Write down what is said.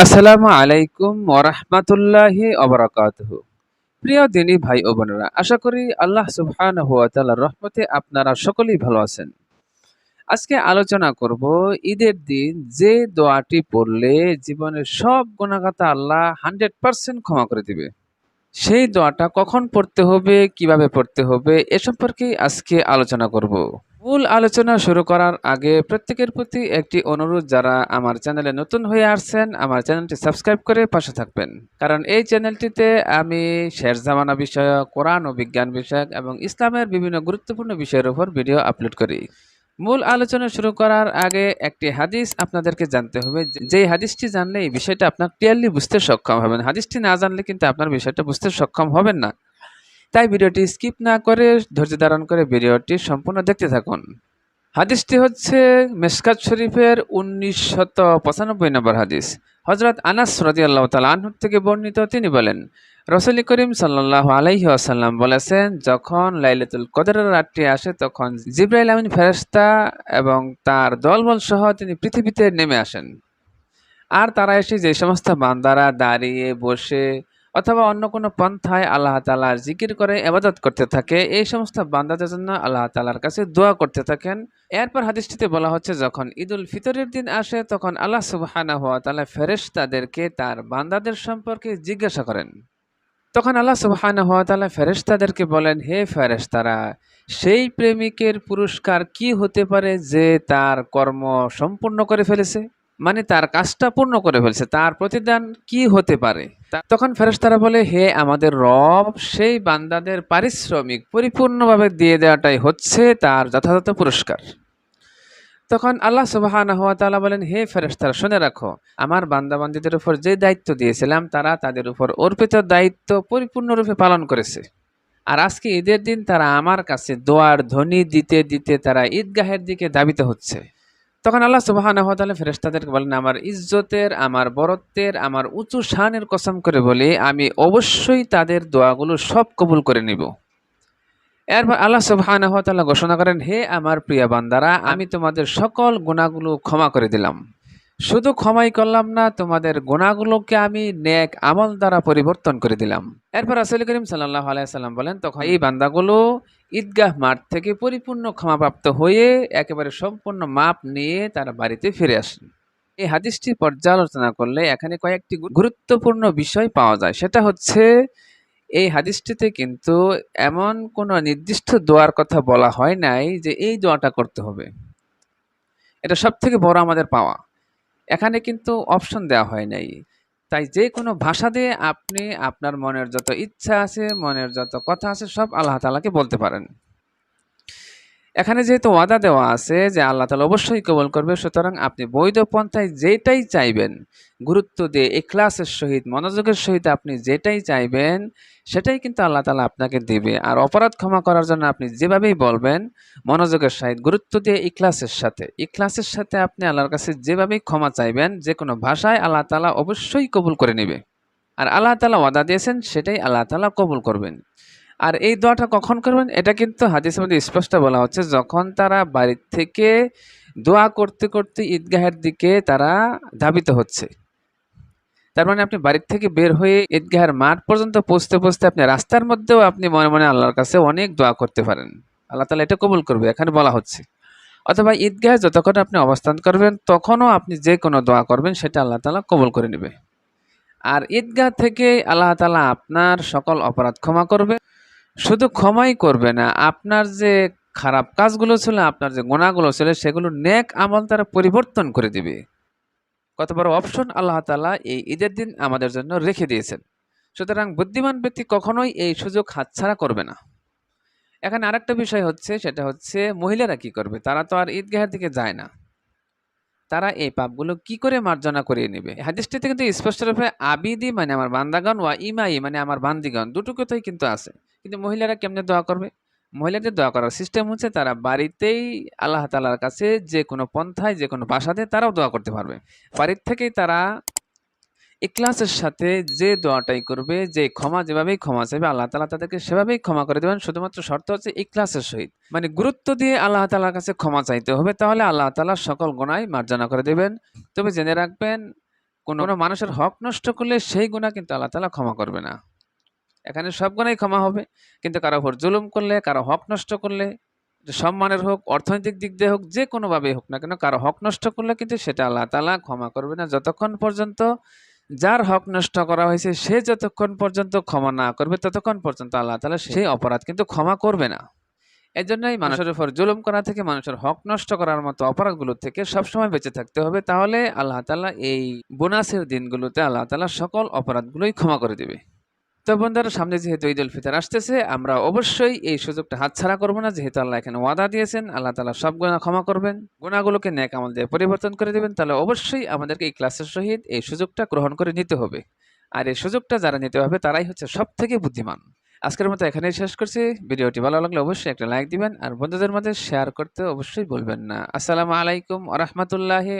আসসালামু আলাইকুম ওরহমতুল্লাহি অবরাকাতুহ প্রিয় দিনী ভাই ও বোনেরা, আশা করি আল্লাহ সুবহানাহু ওয়া তাআলার রহমতে আপনারা সকলেই ভালো আছেন। আজকে আলোচনা করব ঈদের দিন, যে দোয়াটি পড়লে জীবনের সব গুণাগাতা আল্লাহ হান্ড্রেড পার্সেন্ট ক্ষমা করে দিবে। সেই দোয়াটা কখন পড়তে হবে, কীভাবে পড়তে হবে, এ সম্পর্কেই আজকে আলোচনা করব। মূল আলোচনা শুরু করার আগে প্রত্যেকের প্রতি একটি অনুরোধ, যারা আমার চ্যানেলে নতুন হয়ে আসছেন, আমার চ্যানেলটি সাবস্ক্রাইব করে পাশে থাকবেন। কারণ এই চ্যানেলটিতে আমি শের জামানা বিষয়ক, কোরআন ও বিজ্ঞান বিষয়ক এবং ইসলামের বিভিন্ন গুরুত্বপূর্ণ বিষয়ের উপর ভিডিও আপলোড করি। মূল আলোচনা শুরু করার আগে একটি হাদিস আপনাদেরকে জানতে হবে। যে- হাদিসটি জানলে এই বিষয়টা আপনার ক্লিয়ারলি বুঝতে সক্ষম হবেন। হাদিসটি না জানলে কিন্তু আপনার বিষয়টা বুঝতে সক্ষম হবেন না। তাই ভিডিওটি স্কিপ না করে ধৈর্য ধারণ করে ভিডিওটি সম্পূর্ণ দেখতে থাকুন। হাদিসটি হচ্ছে মেসকাত শরীফের উনিশ শত পঁচানব্বই নম্বর হাদিস। হজরত আনাস রদি আল্লাহ তালা আনহুর থেকে বর্ণিত তিনি বলেন, রসুল করিম সাল্লাহ আলাইহি আসাল্লাম বলেছেন, যখন লাইলাতুল কদরের রাতটি আসে, তখন জিব্রাইল আমিন ফেরেশতা এবং তার দলবল সহ তিনি পৃথিবীতে নেমে আসেন। আর তারা এসে যে সমস্ত বান্দারা দাঁড়িয়ে বসে অথবা অন্য কোনো পন্থায় আল্লাহ তালার জিকির করে এবাদত করতে থাকে, এই সমস্ত বান্দাদের জন্য আল্লাহ তালার কাছে দোয়া করতে থাকেন। এরপর হাদিসটিতে বলা হচ্ছে, যখন ঈদুল ফিতরের দিন আসে, তখন আল্লাহ সুবাহানা হওয়া তালা ফেরেশ তাদেরকে তার বান্দাদের সম্পর্কে জিজ্ঞাসা করেন। তখন আল্লাহ সুবাহানা হওয়া তালা ফেরেশতাদেরকে বলেন, হে ফেরেশতারা, সেই প্রেমিকের পুরস্কার কি হতে পারে যে তার কর্ম সম্পূর্ণ করে ফেলেছে? মানে তার কাজটা পূর্ণ করে ফেলছে। তার প্রতিদান কি হতে পারে? তখন ফেরেশতারা বলে, হে আমাদের রব, সেই বান্দাদের পারিশ্রমিক পরিপূর্ণভাবে দিয়ে দেওয়াটাই হচ্ছে তার যথাযথ পুরস্কার। তখন আল্লাহ সুবাহানা হওয়া তাআলা বলেন, হে ফেরেশতারা, শুনে রাখো, আমার বান্দাবান্দিদের উপর যে দায়িত্ব দিয়েছিলাম, তারা তাদের উপর অর্পিত দায়িত্ব পরিপূর্ণরূপে পালন করেছে। আর আজকে ঈদের দিন তারা আমার কাছে দোয়ার ধ্বনি দিতে দিতে তারা ঈদগাহের দিকে দাবিত হচ্ছে। তখন আল্লাহ সুবাহানা হওয়া ফেরেস্তাদেরকে বলেন, আমার ইজ্জতের, আমার বরত্বের, আমার উঁচু শানের কসম করে বলে, আমি অবশ্যই তাদের দোয়াগুলো সব কবুল করে নিব। এরপর আল্লাহ সুবহানাহু ওয়া ঘোষণা করেন, হে আমার প্রিয় বান্দারা, আমি তোমাদের সকল গুণাগুলো ক্ষমা করে দিলাম। শুধু ক্ষমাই করলাম না, তোমাদের গুনাহগুলোকে আমি নেক আমল দ্বারা পরিবর্তন করে দিলাম। এরপর রাসূল করিম সাল্লাহ আলাইহি সাল্লাম বলেন, তখন এই বান্দাগুলো ঈদগাহ মাঠ থেকে পরিপূর্ণ ক্ষমাপ্রাপ্ত হয়ে একেবারে সম্পূর্ণ মাপ নিয়ে তারা বাড়িতে ফিরে আসেন এই হাদিসটি পর্যালোচনা করলে এখানে কয়েকটি গুরুত্বপূর্ণ বিষয় পাওয়া যায়। সেটা হচ্ছে, এই হাদিসটিতে কিন্তু এমন কোনো নির্দিষ্ট দোয়ার কথা বলা হয় নাই যে এই দোয়াটা করতে হবে। এটা সব থেকে বড় আমাদের পাওয়া। এখানে কিন্তু অপশন দেওয়া হয় নাই। তাই যে কোনো ভাষা দিয়ে আপনি আপনার মনের যত ইচ্ছা আছে, মনের যত কথা আছে, সব আল্লাহ তালাকে বলতে পারেন। এখানে যেহেতু ওয়াদা দেওয়া আছে যে আল্লাহ তালা অবশ্যই কবল করবে, সুতরাং আপনি বৈধ পন্থায় যেটাই চাইবেন, গুরুত্ব দিয়ে এখলাসের সহিত, মনোযোগের সহিত আপনি যেটাই চাইবেন, সেটাই কিন্তু আল্লাহ তালা আপনাকে দেবে। আর অপরাধ ক্ষমা করার জন্য আপনি যেভাবেই বলবেন, মনোযোগের সহিত, গুরুত্ব দিয়ে, ইখলাসের সাথে। ইখলাসের সাথে আপনি আল্লাহর কাছে যেভাবেই ক্ষমা চাইবেন, যে কোনো ভাষায় আল্লাহ তালা অবশ্যই কবুল করে নেবে। আর আল্লাহ তালা ওয়াদা দিয়েছেন, সেটাই আল্লাহ তালা কবুল করবেন। আর এই দোয়াটা কখন করবেন? এটা কিন্তু হাদিসের মধ্যে স্পষ্ট বলা হচ্ছে, যখন তারা বাড়ির থেকে দোয়া করতে করতে ঈদগাহের দিকে তারা ধাবিত হচ্ছে। তার মানে আপনি বাড়ির থেকে বের হয়ে ঈদগাহের মাঠ পর্যন্ত পৌঁছতে পৌঁছতে আপনি রাস্তার মধ্যেও আপনি মনে মনে আল্লাহর কাছে অনেক দোয়া করতে পারেন। আল্লাহ তালা এটা কবুল করবে, এখানে বলা হচ্ছে। অথবা ঈদগাহে যতক্ষণ আপনি অবস্থান করবেন, তখনও আপনি যে কোনো দোয়া করবেন, সেটা আল্লাহ তালা কবুল করে নেবে। আর ঈদগাহ থেকে আল্লাহ তালা আপনার সকল অপরাধ ক্ষমা করবে। শুধু ক্ষমাই করবে না, আপনার যে খারাপ কাজগুলো ছিল, আপনার যে গোনাগুলো ছিল, সেগুলো নেক আমল তারা পরিবর্তন করে দিবে। কত বড় অপশন আল্লাহ তালা এই ঈদের দিন আমাদের জন্য রেখে দিয়েছেন। সুতরাং বুদ্ধিমান ব্যক্তি কখনোই এই সুযোগ হাতছাড়া করবে না। এখানে আরেকটা বিষয় হচ্ছে, সেটা হচ্ছে মহিলারা কি করবে? তারা তো আর ঈদগাহের দিকে যায় না। তারা এই পাপগুলো কি করে মার্জনা করিয়ে নেবে? হাদিসটিতে কিন্তু স্পষ্টরূপে আবিদি মানে আমার বান্দাগণ, ওয়া ইমাই মানে আমার বান্দিগণ দুটো কথাই কিন্তু আছে। কিন্তু মহিলারা কেমনে দোয়া করবে? মহিলাদের দোয়া করার সিস্টেম হচ্ছে তারা বাড়িতেই আল্লাহ তালার কাছে যে কোনো পন্থায় যে কোনো ভাষাতে তারাও দোয়া করতে পারবে। বাড়ির থেকেই তারা ইখলাসের সাথে যে দোয়াটাই করবে, যে ক্ষমা যেভাবেই ক্ষমা চাইবে, আল্লাহ তালা তাদেরকে সেভাবেই ক্ষমা করে দেবেন। শুধুমাত্র শর্ত হচ্ছে ইখলাসের সহিত। মানে গুরুত্ব দিয়ে আল্লাহ তালার কাছে ক্ষমা চাইতে হবে, তাহলে আল্লাহ তালা সকল গুণাই মার্জনা করে দেবেন। তবে জেনে রাখবেন, কোনো মানুষের হক নষ্ট করলে সেই গুণা কিন্তু আল্লাহ তালা ক্ষমা করবে না। এখানে সব গুণাই ক্ষমা হবে। কিন্তু কারও উপর জুলুম করলে কারও হক নষ্ট করলে সম্মানের হোক অর্থনৈতিক দিক দিয়ে হোক যে কোনোভাবেই হোক না কেন কারও হক নষ্ট করলে কিন্তু সেটা আল্লাহ তালা ক্ষমা করবে না। যতক্ষণ পর্যন্ত যার হক নষ্ট করা হয়েছে সে যতক্ষণ পর্যন্ত ক্ষমা না করবে ততক্ষণ পর্যন্ত আল্লাহ তালা সেই অপরাধ কিন্তু ক্ষমা করবে না। এজন্যই মানুষের উপর জুলুম করা থেকে মানুষের হক নষ্ট করার মতো অপরাধগুলো থেকে সবসময় বেঁচে থাকতে হবে। তাহলে আল্লাহ তালা এই বোনাসের দিনগুলোতে আল্লাহ তালা সকল অপরাধগুলোই ক্ষমা করে দেবে। তো বন্ধুরা, সামনে যেহেতু ঈদ উল ফিতর আসতেছে, আমরা অবশ্যই এই সুযোগটা হাতছাড়া করব না। যেহেতু আল্লাহ এখানে ওয়াদা দিয়েছেন, আল্লাহ তালা সব গুণা ক্ষমা করবেন। গুণাগুলোকে ন্যাক আমল দিয়ে পরিবর্তন করে দেবেন। তাহলে অবশ্যই আমাদেরকে এই ক্লাসের সহিত এই সুযোগটা গ্রহণ করে নিতে হবে। আর এই সুযোগটা যারা নিতে হবে, তারাই হচ্ছে সব থেকে বুদ্ধিমান। আজকের মতো এখানেই শেষ করছি। ভিডিওটি ভালো লাগলে অবশ্যই একটা লাইক দিবেন আর বন্ধুদের মধ্যে শেয়ার করতে অবশ্যই বলবেন না। আসসালামু আলাইকুম আ রহমতুল্লাহি